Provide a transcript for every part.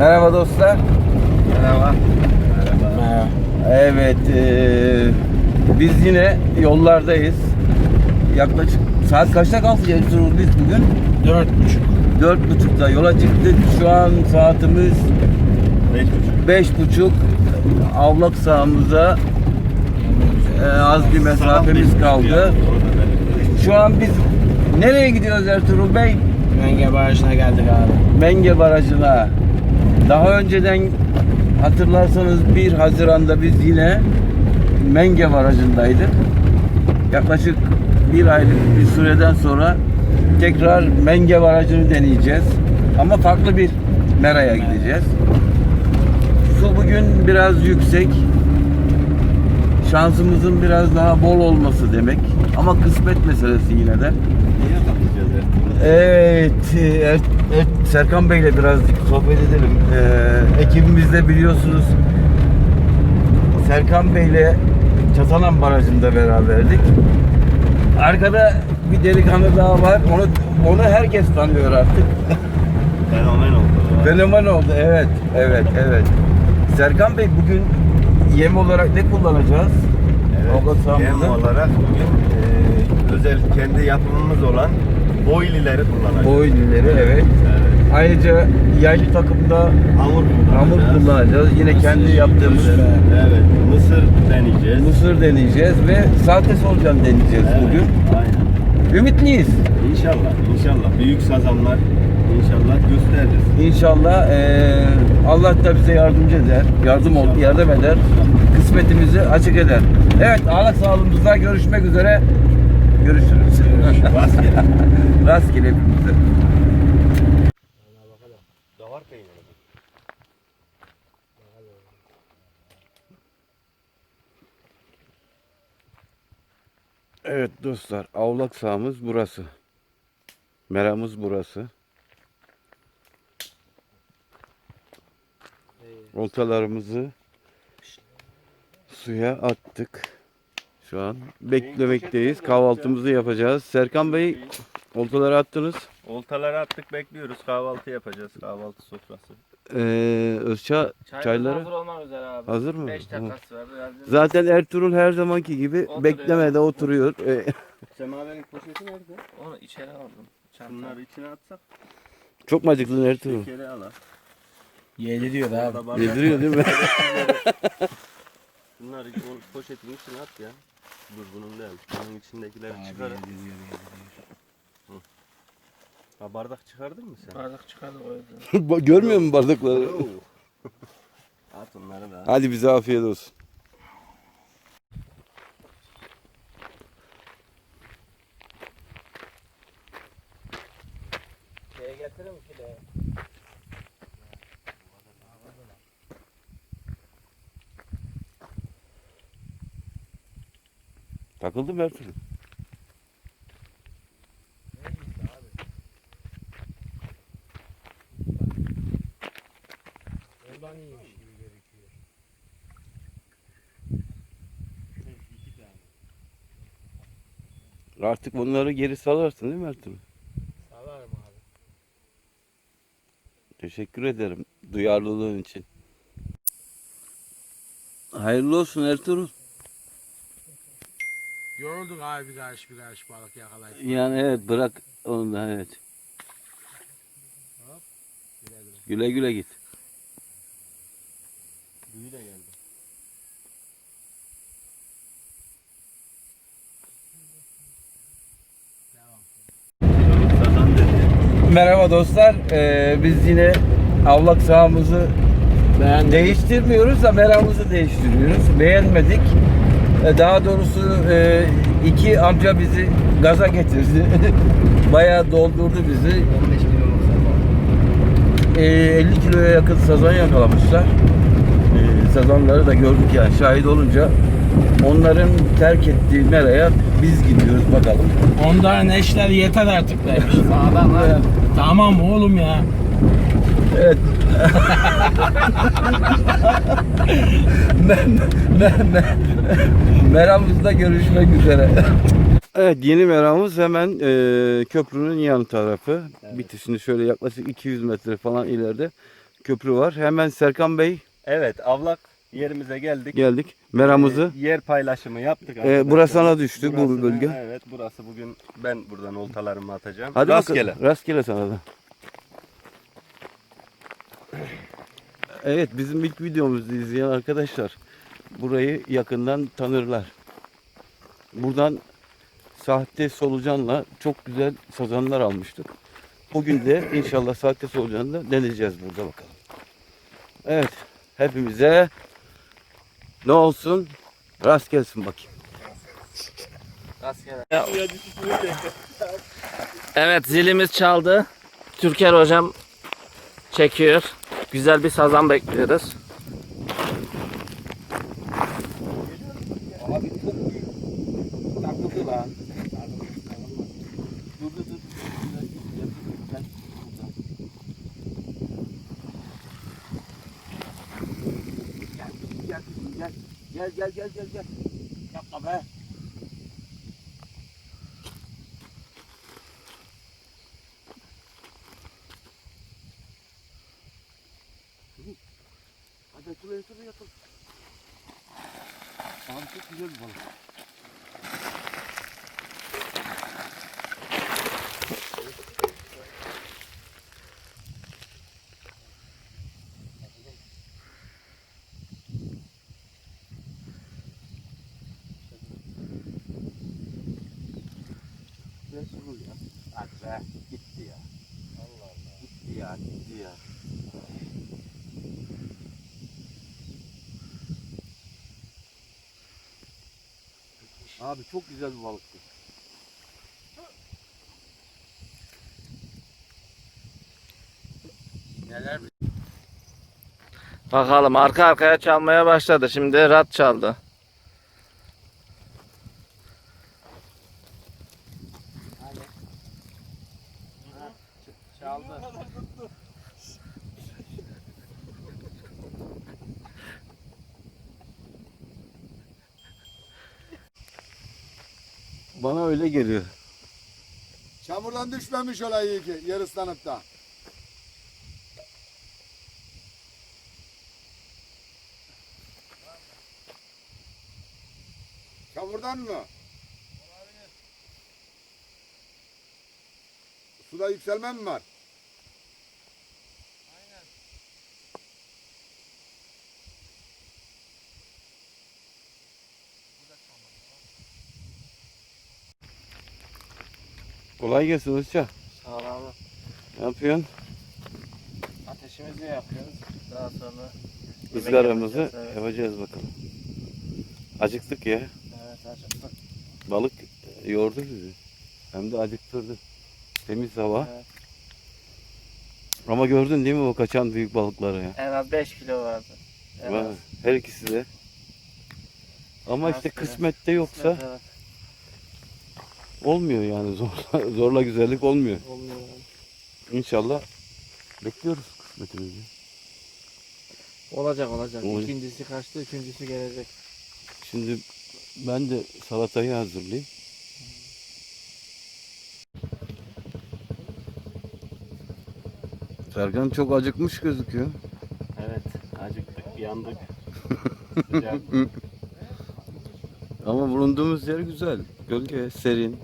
Merhaba dostlar. Merhaba. Merhaba. Evet, eee, biz yine yollardayız. Yaklaşık saat kaçta kalkacağız Ertuğrul biz bugün? Dört buçuk. Dört buçukta yola çıktık. Şu an saatimiz Beş buçuk. beş buçuk. Avlak sahamıza eee, az bir mesafemiz kaldı. Şu an biz nereye gidiyoruz Ertuğrul Bey? Menge Barajı'na geldik abi. Menge Barajı'na. Daha önceden hatırlarsanız 1 Haziran'da biz yine Menge Barajı'ndaydık. Yaklaşık bir aylık bir süreden sonra tekrar Menge Barajı'nı deneyeceğiz. Ama farklı bir meraya gideceğiz. Su bugün biraz yüksek. Şansımızın biraz daha bol olması demek. Ama kısmet meselesi yine de. Ertuğrul? Evet, Serkan Bey'le birazcık sohbet edelim. Ee, ekibimizde biliyorsunuz Serkan Bey'le Çatalan Barajı'nda beraberdik. Arkada bir delikanlı daha var. Onu onu herkes tanıyor artık. Fenomen oldu. Fenomen oldu. Evet, evet, evet. Serkan Bey bugün yem olarak ne kullanacağız? Evet, yem olarak bugün e, özel kendi yapımımız olan boylileri kullanacağız. Boylileri evet. Evet. Ayrıca yaylı takımda Hamur kullanacağız. hamur kullanacağız. Yine kendi yaptığımız Evet. Mısır deneyeceğiz. mısır deneyeceğiz ve sahte solucan deneyeceğiz Evet, bugün. Aynen. Ümitliyiz. İnşallah. İnşallah. Büyük sazanlar inşallah gösteririz. İnşallah eee, Allah da bize yardımcı eder. Yardım ol, yardım eder. Kısmetimizi açık eder. Evet, ağlak sağlığımızda görüşmek üzere. Görüşürüz. Rastgele. Rastgele hepimize. Davar peyniri. Evet dostlar, avlak sahamız burası. Meramız burası. Oltalarımızı suya attık. Şu an beklemekteyiz. Kahvaltımızı yapacağız. Serkan Bey, oltaları attınız. Oltaları attık bekliyoruz. Kahvaltı yapacağız. Kahvaltı sofrası. Ee, Özça çayları hazır olmak üzere abi. hazır mı? 5 Tamam. dakikası var. Biraz Zaten Ertuğrul her zamanki gibi Oturuyor. beklemede oturuyor. Ee, Semaverin poşeti nerede? Onu içeri aldım. Çanta. Bunları içine atsak çok mu acıktın Ertuğrul? şekeri al. ha. Yediriyor Orada abi. Yediriyor değil mi? Bunları o poşetin içine at ya. Dur bunun değil. Bunun içindekileri çıkar. Ha bardak çıkardın mı sen? Bardak çıkardı o yüzden. Görmüyor musun bardakları? At onları da. Hadi bize afiyet olsun. Takıldı mı Ertuğrul? Ondan iyiymiş gibi gözüküyor. Artık bunları geri salarsın değil mi Ertuğrul? Salarım abi. Teşekkür ederim duyarlılığın için. Hayırlı olsun Ertuğrul. Yorulduk abi bir karış bir karış balık yakalayıp. Yani evet bırak onu da evet. Güle güle. Güle güle git. Büyü de geldi. Merhaba dostlar. Ee, biz yine avlak sahamızı Ben değiştirmiyoruz da meramızı değiştiriyoruz. Beğenmedik. Ee, daha doğrusu e, iki amca bizi gaza getirdi. Bayağı doldurdu bizi. 15 milyon Ee, 50 kiloya yakın sazan yakalamışlar. Ee, sazanları da gördük yani şahit olunca onların terk ettiği meraya biz gidiyoruz bakalım. Onların eşler yeter artık demiş. Sağdan lan. Tamam oğlum ya. Evet. Me, me, me, meramızda görüşmek üzere. Evet yeni meramız hemen e, köprünün yan tarafı. Bitişini şöyle yaklaşık 200 metre falan ileride köprü var. Hemen Serkan Bey Evet avlak yerimize geldik. geldik. Meramızı. Ee, yer paylaşımı yaptık. Arkadaşlar. burası sana düştü, bu Burası- bölge. Evet burası bugün ben buradan oltalarımı atacağım. Hadi Rastgele. bakalım. Rastgele sana da. Evet bizim ilk videomuzu izleyen arkadaşlar burayı yakından tanırlar. Buradan sahte solucanla çok güzel sazanlar almıştık. Bugün de inşallah sahte solucanla deneyeceğiz burada bakalım. Evet hepimize ne olsun rast gelsin bakayım. Evet zilimiz çaldı. Türker hocam çekiyor. Güzel bir sazan bekliyoruz. Dur. Gel gel gel gel gel gel gel. Yapma be. Abi çok güzel bir balık. Ver şunu ya. Hadi be. Gitti ya. Allah Allah. Gitti ya. Gitti ya. Abi çok güzel bir balıktı. Neler Bakalım arka arkaya çalmaya başladı. Şimdi rat çaldı. Çaldı. Bana öyle geliyor. Çamurdan düşmemiş olayı ki yer ıslanıp da. Çamurdan mı? Suda yükselme mi var? Kolay gelsin Usta. Sağ ol abi. Ne yapıyorsun? Ateşimizi yapıyoruz. Daha sonra Izgaramızı yapacağız, evet. yapacağız bakalım. Acıktık ya. evet acıktık. Balık yordu bizi. Hem de acıktırdı. Temiz hava. Evet. Ama gördün değil mi o kaçan büyük balıkları ya? En az 5 kilo vardı. En az. Her ikisi de. Ama işte Rastgele. kısmette yoksa Evet, olmuyor yani zorla, zorla güzellik olmuyor. olmuyor. İnşallah bekliyoruz kısmetimizi. Olacak olacak. Olacak. İkincisi kaçtı, üçüncüsü gelecek. Şimdi ben de salatayı hazırlayayım. Serkan çok acıkmış gözüküyor. Evet acıktık yandık. Ama bulunduğumuz yer güzel. Gölge, serin.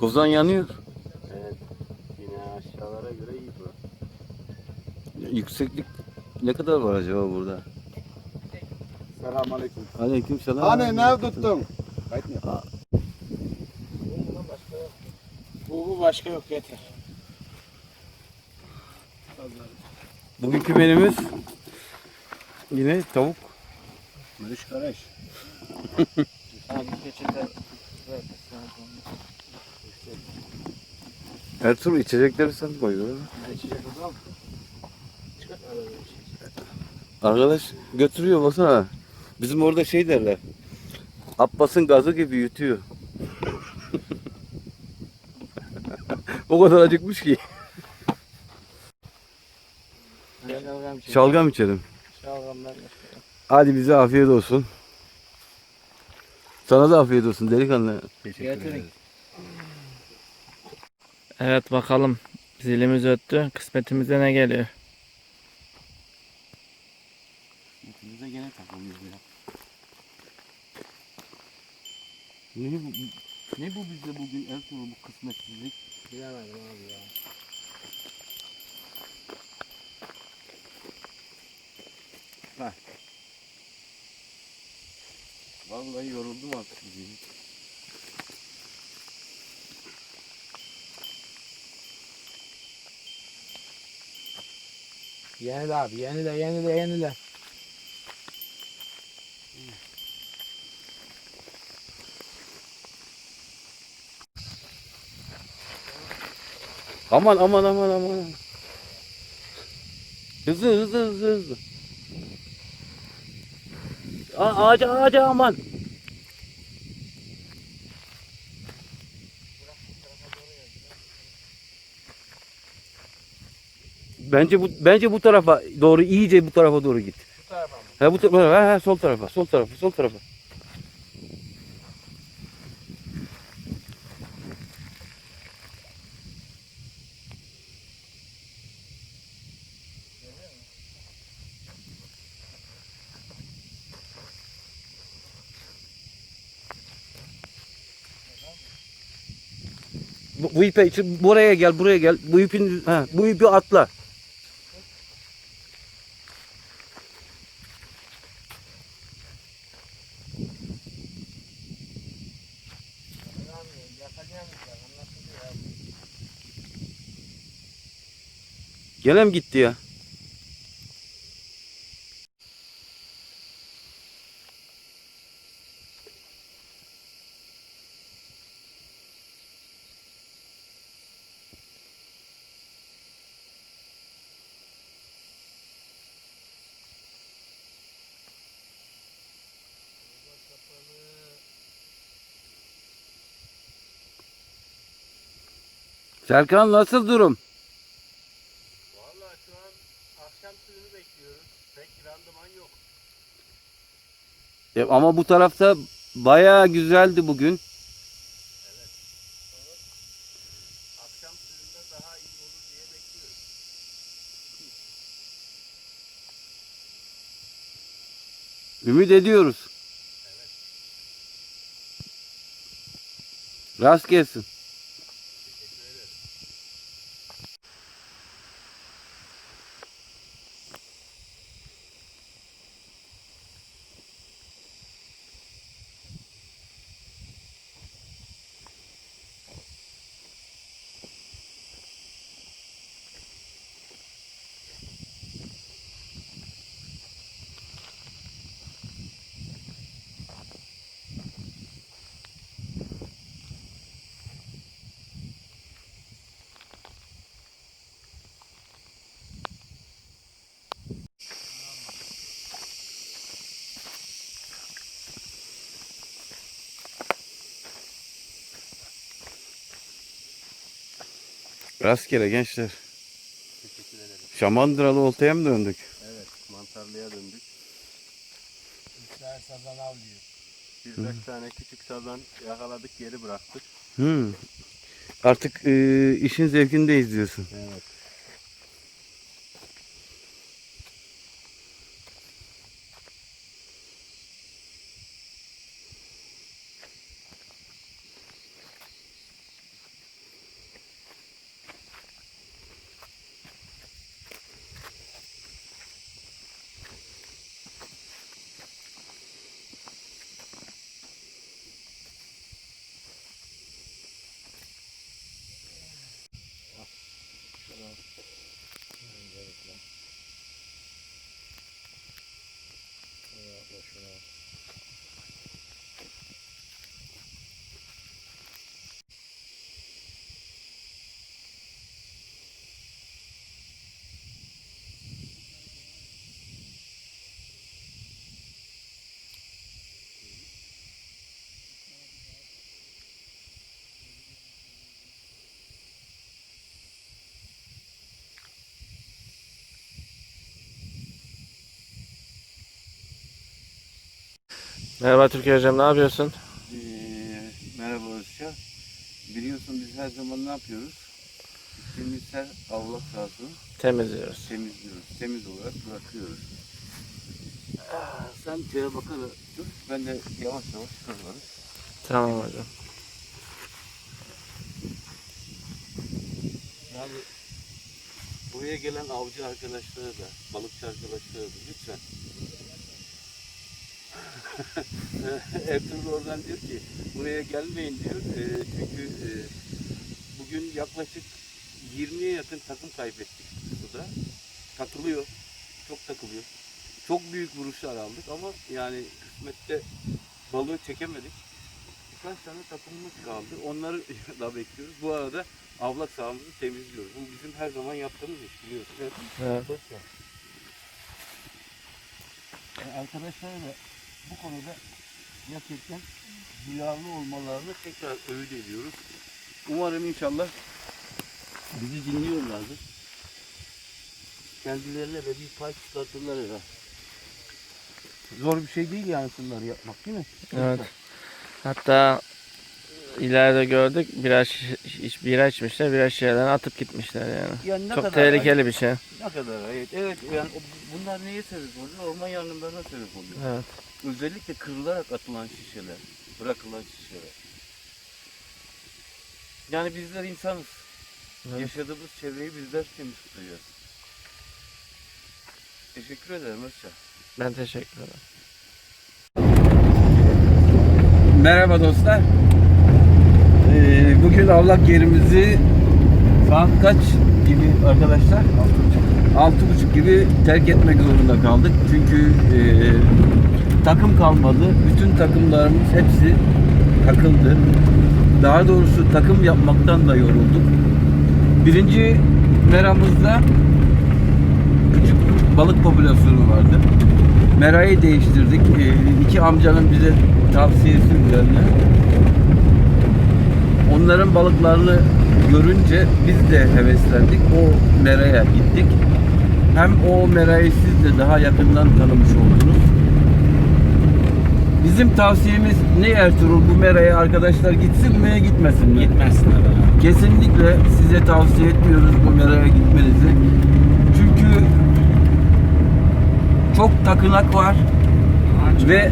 Kozan yanıyor. evet. Yine aşağılara göre iyi bu. Yükseklik ne kadar var acaba burada? Selamünaleyküm. Aleyküm selam. Hani ne tuttun? Bu, bu başka yok yeter. Bugünkü menümüz yine tavuk. Barış kardeş. Abi peçete ver. Ertuğrul içecekleri sen koy. be. İçecek o. Arkadaş götürüyor baksana. Bizim orada şey derler. Abbas'ın gazı gibi yutuyor. o kadar acıkmış ki. Şalgam içelim. Şalgamlar. Hadi bize afiyet olsun. Sana da afiyet olsun delikanlı. Teşekkür ederim. Evet bakalım. Zilimiz öttü. Kısmetimize ne geliyor? Kısmetimize gene takılıyor ya. Ne bu? Ne bu bizde bugün Ertuğrul bu kısmetsizlik? Bilemedim abi ya. Vallahi yoruldum artık bugün. Yenile abi yenile yenile yenile. Aman aman aman aman. Hızlı hızlı hızlı hızlı. A ağaca ağaca aman. Bence bu bence bu tarafa doğru iyice bu tarafa doğru git. Şu tarafa mı? Ha bu tarafa ha, ha, sol tarafa sol tarafa sol tarafa. Bu, bu ipe için buraya gel buraya gel. Bu ipin ha, bu ipi atla. Gene mi gitti ya? Serkan nasıl durum? Vallahi şu an akşam suyunu bekliyoruz. Pek randıman yok. E, ama bu tarafta bayağı güzeldi bugün. Akşam suyunda daha iyi olur diye bekliyoruz. Ümit ediyoruz. Rast gelsin. Rastgele gençler. Teşekkür ederim. Şamandıralı oltaya mı döndük? Evet, mantarlıya döndük. İster sazan avlıyor. Birkaç tane küçük sazan yakaladık, geri bıraktık. Hmm. Artık e, işin zevkindeyiz diyorsun. Evet. Merhaba Türkiye hocam ne yapıyorsun? Ee, merhaba Özcan. Biliyorsun biz her zaman ne yapıyoruz? Gittiğimiz her avlak sahasını Temizliyoruz. temizliyoruz. Temiz olarak bırakıyoruz. Ah, Sen şeye bakarak dur. Ben de yavaş yavaş kırlarım. Tamam hocam. Yani buraya gelen avcı arkadaşlara da, balıkçı arkadaşlara da lütfen. Ertuğrul oradan diyor ki buraya gelmeyin diyor. Ee, çünkü e, bugün yaklaşık 20'ye yakın takım kaybettik suda. Takılıyor. Çok takılıyor. Çok büyük vuruşlar aldık ama yani kısmette balığı çekemedik. Birkaç tane takımımız kaldı. Onları da bekliyoruz. Bu arada avlak sahamızı temizliyoruz. Bu bizim her zaman yaptığımız iş biliyorsun. Evet. Evet. Yani arkadaşlara da bu konuda gerçekten duyarlı olmalarını tekrar öğüt ediyoruz. Umarım inşallah bizi dinliyorlardır. Kendilerine de bir pay çıkartırlar herhalde. Zor bir şey değil yani bunları yapmak değil mi? Evet. Hatta ileride gördük şiş, iç- bira içmişler, birer şişeden atıp gitmişler yani. Yani Çok tehlikeli bir şey. Ne kadar evet. Evet yani bunlar neye sebep oluyor? Orman yangınlarına sebep oluyor. Evet. Özellikle kırılarak atılan şişeler, bırakılan şişeler. Yani bizler insanız. Evet. Yaşadığımız çevreyi bizler temiz tutacağız. Teşekkür ederim Özcan. Ben teşekkür ederim. Merhaba dostlar. Ee, bugün avlak yerimizi saat kaç gibi arkadaşlar? Altı buçuk gibi terk etmek zorunda kaldık. Çünkü e, takım kalmadı. Bütün takımlarımız hepsi takıldı. Daha doğrusu takım yapmaktan da yorulduk. Birinci meramızda küçük balık popülasyonu vardı. Merayı değiştirdik. Ee, iki amcanın bize tavsiyesi üzerine. Onların balıklarını görünce biz de heveslendik. O meraya gittik. Hem o merayı siz de daha yakından tanımış oldunuz. Bizim tavsiyemiz ne Ertuğrul bu meraya arkadaşlar gitsin mi gitmesin mi? Gitmesinler abi. Kesinlikle size tavsiye etmiyoruz bu meraya gitmenizi. Çünkü çok takınak var ve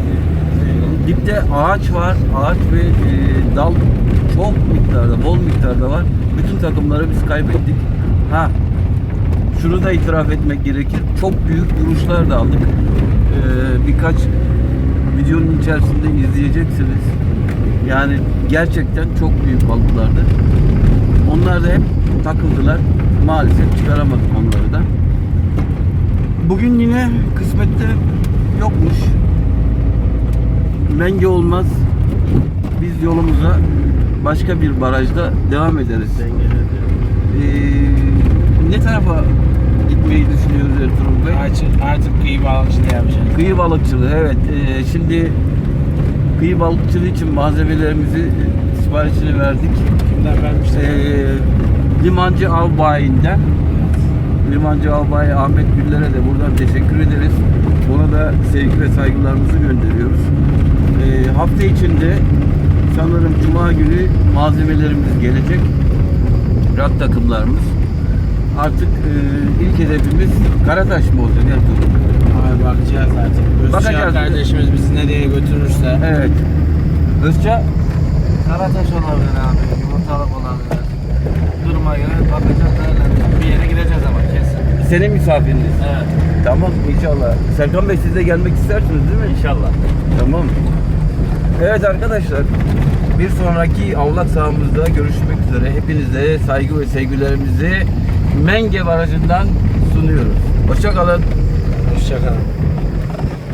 dipte ağaç var. Ağaç ve e, dal çok miktarda, bol miktarda var. Bütün takımları biz kaybettik. Ha, şunu da itiraf etmek gerekir. Çok büyük vuruşlar da aldık. Ee, birkaç videonun içerisinde izleyeceksiniz. Yani gerçekten çok büyük balıklardı. Onlar da hep takıldılar. Maalesef çıkaramadık onları da. Bugün yine kısmette yokmuş. Menge olmaz. Biz yolumuza başka bir barajda devam ederiz. Ee, ne tarafa gitmeyi düşünüyoruz Ertuğrul Bey? Artık, artık kıyı balıkçılığı yapacağız. Kıyı balıkçılığı evet. Ee, şimdi kıyı balıkçılığı için malzemelerimizi e, siparişini verdik. Kimden vermişler? Ee, Limancı Albayi'nden Limancı Albayi Ahmet Güller'e de buradan teşekkür ederiz. Ona da sevgi ve saygılarımızı gönderiyoruz. Ee, hafta içinde sanırım Cuma günü malzemelerimiz gelecek. Rat takımlarımız. Artık e, ilk hedefimiz Karataş mı olacak Ertuğrul? Abi bakacağız artık. Özcan Bakacağız. kardeşimiz bizi nereye götürürse. Evet. Özça Karataş olabilir abi, yumurtalık olabilir. Duruma göre bakacağız değerlendireceğiz. Bir yere gideceğiz ama kesin. senin misafiriniz. Evet. Tamam inşallah. Serkan Bey siz de gelmek istersiniz değil mi? İnşallah. Tamam. Evet arkadaşlar bir sonraki avlak sahamızda görüşmek üzere. Hepinize saygı ve sevgilerimizi Menge Barajı'ndan sunuyoruz. Hoşçakalın. Hoşçakalın.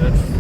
Evet.